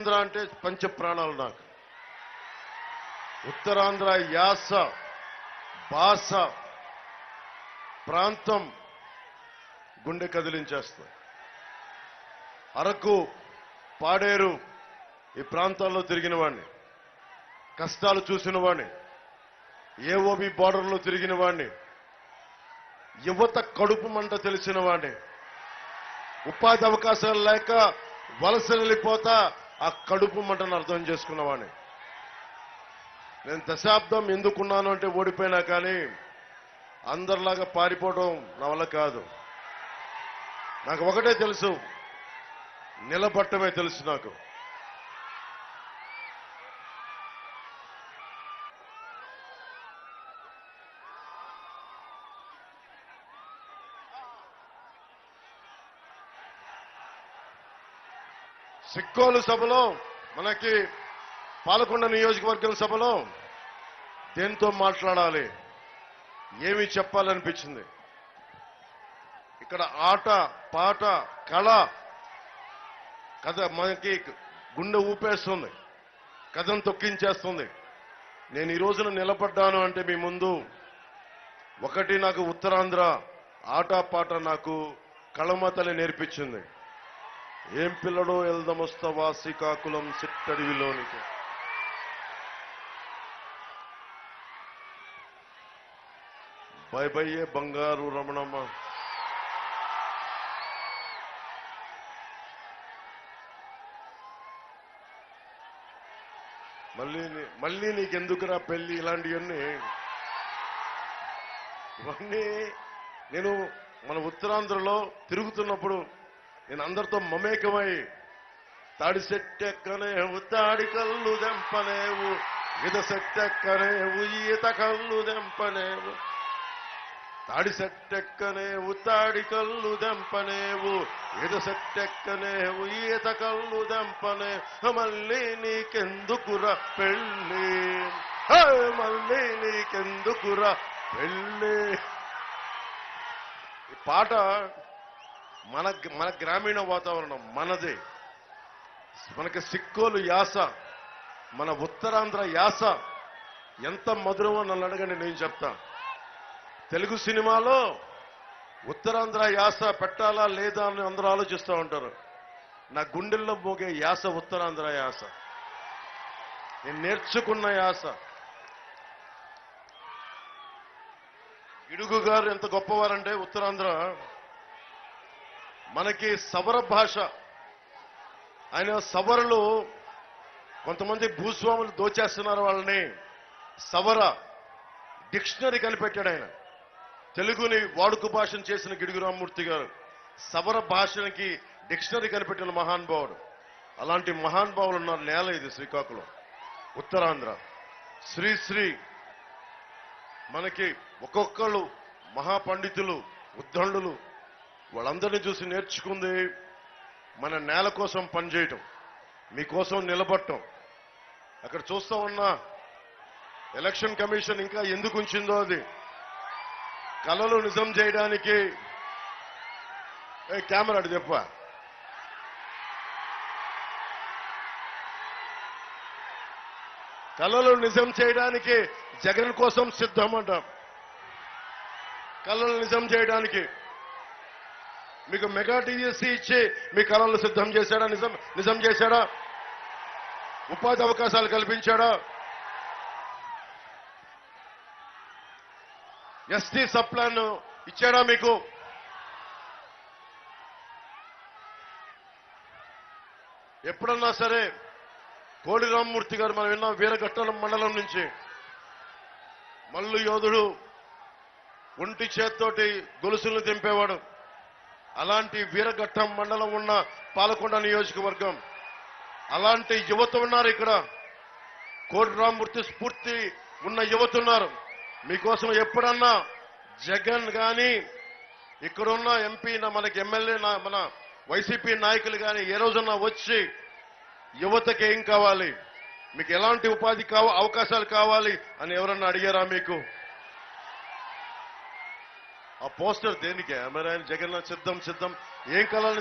ఆంధ్ర అంటే పంచ ప్రాణాలు నాకు. ఉత్తరాంధ్ర యాస భాష ప్రాంతం గుండె కదిలించేస్తా. అరకు పాడేరు ఈ ప్రాంతాల్లో తిరిగిన వాడిని కష్టాలు చూసిన వాడిని ఏఓబి బార్డర్లో తిరిగిన వాడిని యువత కడుపు మంట తెలిసిన వాడిని ఉపాధి అవకాశాలు లేక వలస వెళ్ళిపోతా ఆ కడుపు మంటను అర్థం చేసుకున్నవాడిని నేను దశాబ్దం ఎందుకున్నాను అంటే ఓడిపోయినా కానీ అందరిలాగా పారిపోవడం నా వల్ల కాదు. నాకు ఒకటే తెలుసు నిలబట్టమే తెలుసు నాకు. సిక్కోలు సభలో మనకి పాలకొండ నియోజకవర్గం సభలో దేంతో మాట్లాడాలి? ఏమి చెప్పాలనిపించింది? ఇక్కడ ఆట పాట కళ కథ మనకి గుండె ఊపేస్తుంది కథను తొక్కించేస్తుంది. నేను ఈ రోజున నిలబడ్డాను అంటే మీ ముందు ఒకటి నాకు ఉత్తరాంధ్ర ఆట పాట నాకు కళమతలి నేర్పించింది. ఏం పిల్లడో ఎల్దమొస్తవా శ్రీకాకుళం సిట్టడివిలోనికి. బై బయ్యే బంగారు రమణమ్మ. మళ్ళీ మళ్ళీ నీకెందుకురా పెళ్ళి ఇలాంటివన్నీ? ఇవన్నీ నేను మన ఉత్తరాంధ్రలో తిరుగుతున్నప్పుడు నేను అందరితో మమేకమై తాడి సెట్టెక్కనేవు తాడి కళ్ళు దెంపనేవు ఈత సెట్టెక్కనేవు ఈత కళ్ళు దెంపనేవు తాడి సెట్టెక్కనేవు తాడి కళ్ళు దెంపనేవు ఈత సెట్టెక్కనేవు ఈత కళ్ళు దెంపనే మళ్ళీ నీకెందుకురా పెళ్ళి? మళ్ళీ నీకెందుకురా పెళ్ళి? ఈ పాట మన మన గ్రామీణ వాతావరణం మనదే. మనకి సిక్కోలు యాస మన ఉత్తరాంధ్ర యాస. ఎంత మధురమో నన్ను అడగండి నేను చెప్తా. తెలుగు సినిమాలో ఉత్తరాంధ్ర యాస పెట్టాలా లేదా అని అందరూ ఆలోచిస్తూ ఉంటారు. నా గుండెల్లో మోగే యాస ఉత్తరాంధ్ర యాస. నేను నేర్చుకున్న యాస. ఇడుగు గారు ఎంత గొప్పవారంటే ఉత్తరాంధ్ర మనకి సవర భాష. ఆయన సవరలు కొంతమంది భూస్వాములు దోచేస్తున్నారు వాళ్ళని. సవర డిక్షనరీ కనిపెట్టాడు ఆయన. తెలుగుని వాడుక భాషను చేసిన గిడుగు రామ్మూర్తి గారు సవర భాషనికి డిక్షనరీ కనిపెట్టిన మహానుభావుడు అలాంటి మహానుభావులు ఉన్న నేల ఇది శ్రీకాకుళం ఉత్తరాంధ్ర. శ్రీశ్రీ మనకి ఒక్కొక్కళ్ళు మహాపండితులు ఉద్దండులు వాళ్ళందరినీ చూసి నేర్చుకుంది మన నేల కోసం పనిచేయటం మీకోసం నిలబడటం. అక్కడ చూస్తా ఉన్నా ఎలక్షన్ కమిషన్ ఇంకా ఎందుకు ఉంచిందో అది. కళలు నిజం చేయడానికి కెమెరా చెప్ప. కళలు నిజం చేయడానికి జగన్ కోసం సిద్ధమంటాం. కళలు నిజం చేయడానికి మీకు మెగా టీఎస్సీ ఇచ్చి మీ కళలు సిద్ధం చేశాడా? నిజం నిజం చేశాడా? ఉపాధి అవకాశాలు కల్పించాడా? ఎస్టీ సప్లాన్ ఇచ్చాడా మీకు? ఎప్పుడన్నా సరే కోడి రామ్మూర్తి గారు మనం విన్నాం వీరఘట్టలం మండలం నుంచి. మల్లు యోధుడు ఒంటి చేత్తోటి గొలుసులను తెంపేవాడు. అలాంటి వీరఘట్టం మండలం ఉన్న పాలకొండ నియోజకవర్గం. అలాంటి యువత ఉన్నారు ఇక్కడ. కోడి స్ఫూర్తి ఉన్న యువత ఉన్నారు. మీకోసం ఎప్పుడన్నా జగన్ కానీ ఇక్కడున్న ఎంపీ మనకి ఎమ్మెల్యే మన వైసీపీ నాయకులు కానీ ఏ రోజున్నా వచ్చి యువతకి ఏం కావాలి? మీకు ఎలాంటి ఉపాధి కావ అవకాశాలు కావాలి అని ఎవరన్నా అడిగారా మీకు? ఆ పోస్టర్ దేనికి? మరి జగన్ సిద్ధం సిద్ధం. ఏం కలాలని